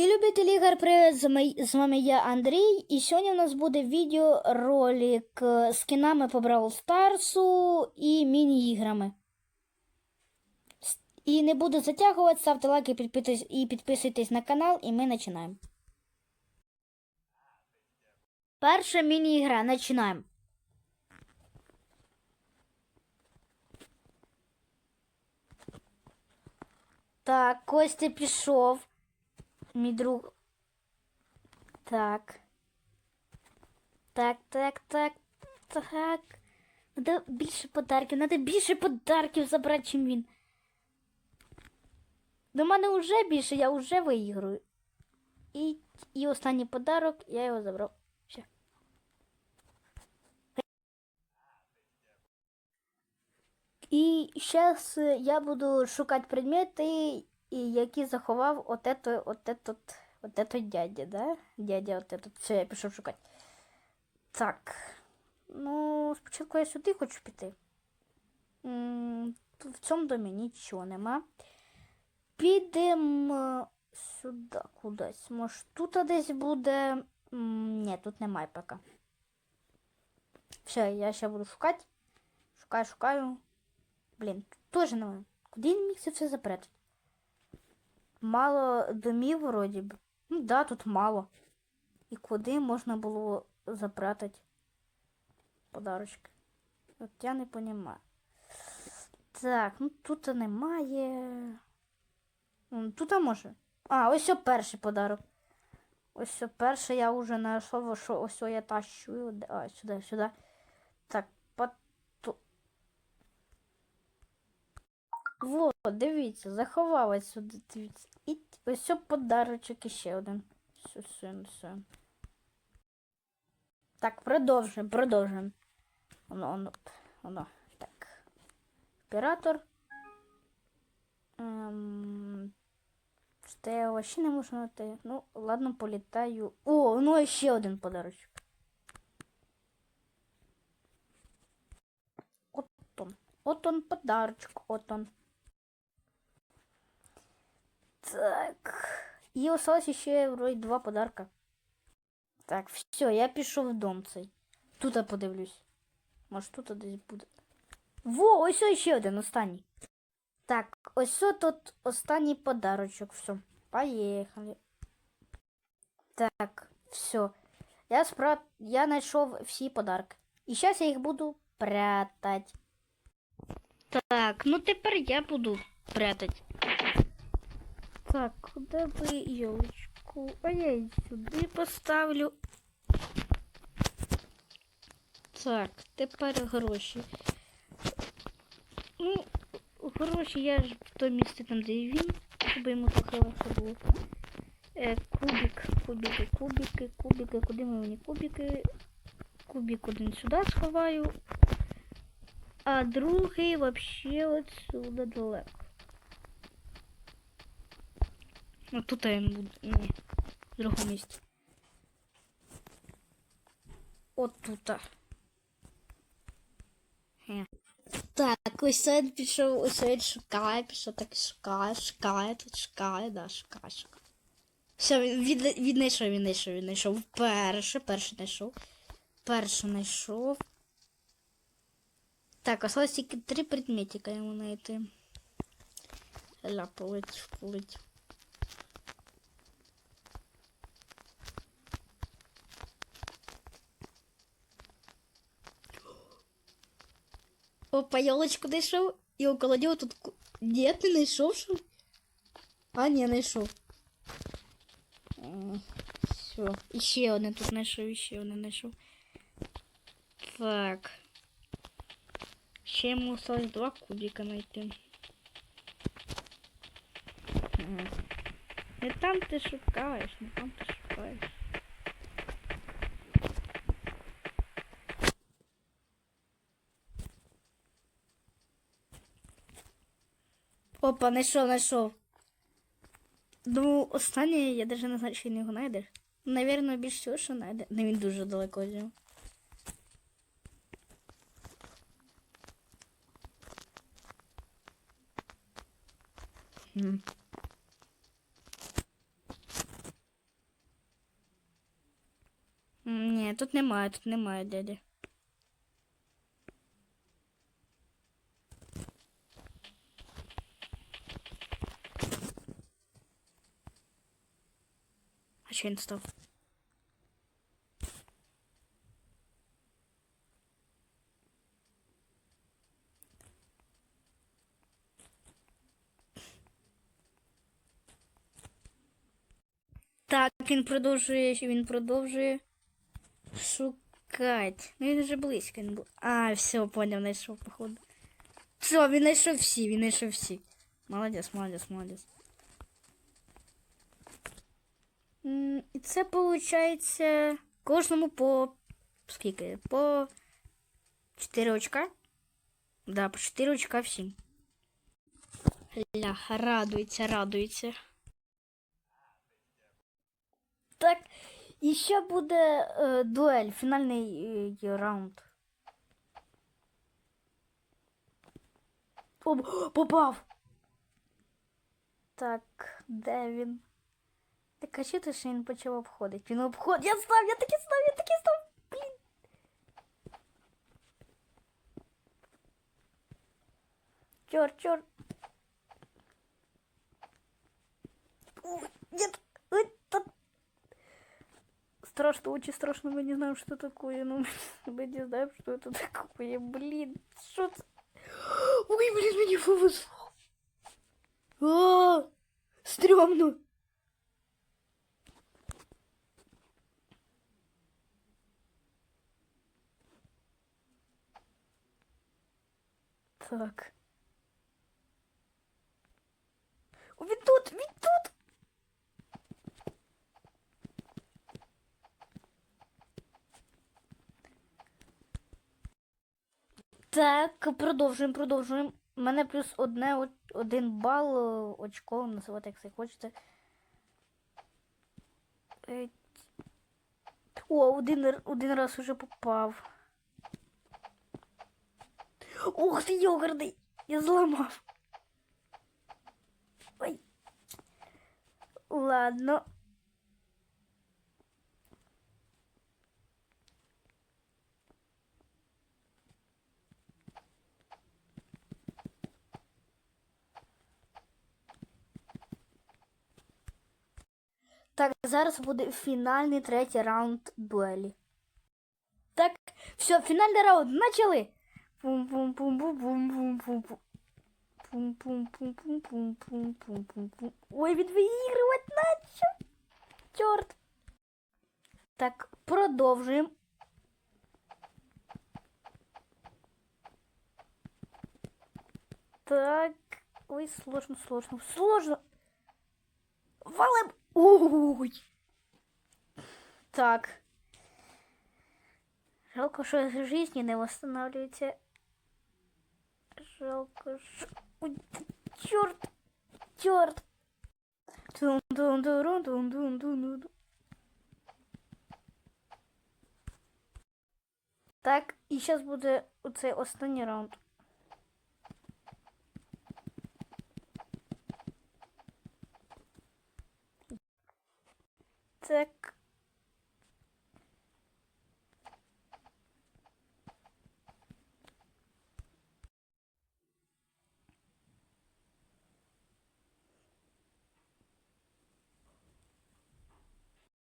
І любителі ігор, привіт, з вами я Андрій. І сьогодні у нас буде відеоролик е, з кінами по Бравл Старсу і міні-іграми. І не буду затягувати, ставте лайки і підписуйтесь на канал, і ми починаємо. Перша міні-ігра, починаємо. Так, Костя пішов. Мій друг. Так. Так, так, так, так. Надо більше подарків, надо більше подарків забрати, чим він. До мене вже більше, я вже виіграю. І, і останній подарок, я його забрав. Все. І зараз я буду шукати предмети, і які заховав от ето, от дядя, да? Дядя от этот. Все, я пішов шукати. Так. Ну, спочатку я сюди хочу піти. В цьому домі нічого нема. Підемо сюди кудись. Може, тут десь буде. Ні, тут немає поки. Все, я ще буду шукати. Шукаю, шукаю. Блін, теж немає. Куди він міг це все запрятати? Мало домів вроді б. Ну да, тут мало. І куди можна було запрятати подарочки? От я не розумію. Так, ну тут немає. Тут може. А, ось перший подарок. Ось о перший я вже знайшов, що ось я тащу. А, сюди, сюди. Так, поту. Вот, дивіться, заховалась сюди, дивіться. І ось подарочок іще один. Все, все, все. Так, продовжуємо, продовжуємо. Воно, воно, воно. Так. Оператор. Ем... Що я вообще не можу знайти. Ну, ладно, політаю. О, ну ще один подарочок. От он. От он подарочок, от он. Так. І осталось ще вроде два подарка. Так, все, я пішов в дом цей. Тут я подивлюсь. Може тут десь буде. Во, ось ось ще один останній. Так, ось о тут останній подарочок. Все, поїхали. Так, все. Я спра... я знайшов всі подарки. І зараз я їх буду прятати. Так, ну тепер я буду прятати. Так, куди би елочку? А я її сюди поставлю. Так, тепер гроші. Ну, гроші я ж в то місце там, де і він, щоб йому трохи легше було. Е, кубик, кубики, кубики, кубики, куди ми мені кубики? Кубик один сюди сховаю. А другий вообще отсюда далеко. Ну тут він буде. Ні. В другому місці. От тут. Так, ось він пішов, ось він шукає, пішов так шукає, шукає, тут шукає, да, шукає, шукає. Все, він від, віднайшов, він знайшов. Перше, перше знайшов. Перше знайшов. Так, осталось тільки три предметика йому знайти. Ля, полетів, полетів. Опа, елочку знайшов. І около нього тут... ку- Ні, ти знайшов, що? ли? А, ні, знайшов. Все. Іще одне тут знайшов, іще одне знайшов. Так. Ще йому осталось два кубика знайти. Ага. Не там ти шукаєш, не там ти шукаєш. Опа, знайшов, знайшов. Ну, останнє я даже не знаю, чи він його знайде. Навірно, більш всього, що знайде. Не він дуже далеко зі. Mm. Ні, тут немає, тут немає, дядя. Що став? Так, він продовжує, він продовжує шукати. Ну він вже близько не був. А, все, поняв, знайшов, походу. Все, він знайшов всі, він знайшов всі. Молодець, молодець, молодець. М, І це виходить кожному по скільки? По 4 очка. Да, по 4 очка всім. Ля, радується, радується. Так, і ще буде е, дуель, фінальний е, раунд. О, попав. Так, де він? Так, а що ти що він почав обходити? Він обходить. Я став, я таки став, я таки став. Блін. Чорт, чорт. Ой, нет, ой, та- Страшно, очень страшно, мы не знаем, что такое. Ну, мы не знаем, что это такое. Блин, что это? Ой, блин, мне повезло. А, стрёмно. Так. О, Він тут, він тут. Так, продовжуємо, продовжуємо. У мене плюс одне, один бал е, очко, називати як це хочете. О, один, один раз уже попав. Ух ти, йогурний! Я зламав. Ой. Ладно. Так, зараз буде фінальний третій раунд дуелі. Так, все, фінальний раунд почали. Пум-пум-пум-пум-пум-пум-пум. Пум-пум-пум-пум-пум-пум-пум-пум. Ой, він виігрувати начав. Чорт. Так, продовжуємо. Так. Ой, сложно, сложно, сложно. Валим. Ой. Так. Жалко, що жизни не восстанавливается жалко. Ой, черт, черт. Тун -тун -тун -тун -тун -тун -тун. Так, і зараз буде оцей останній раунд. Так.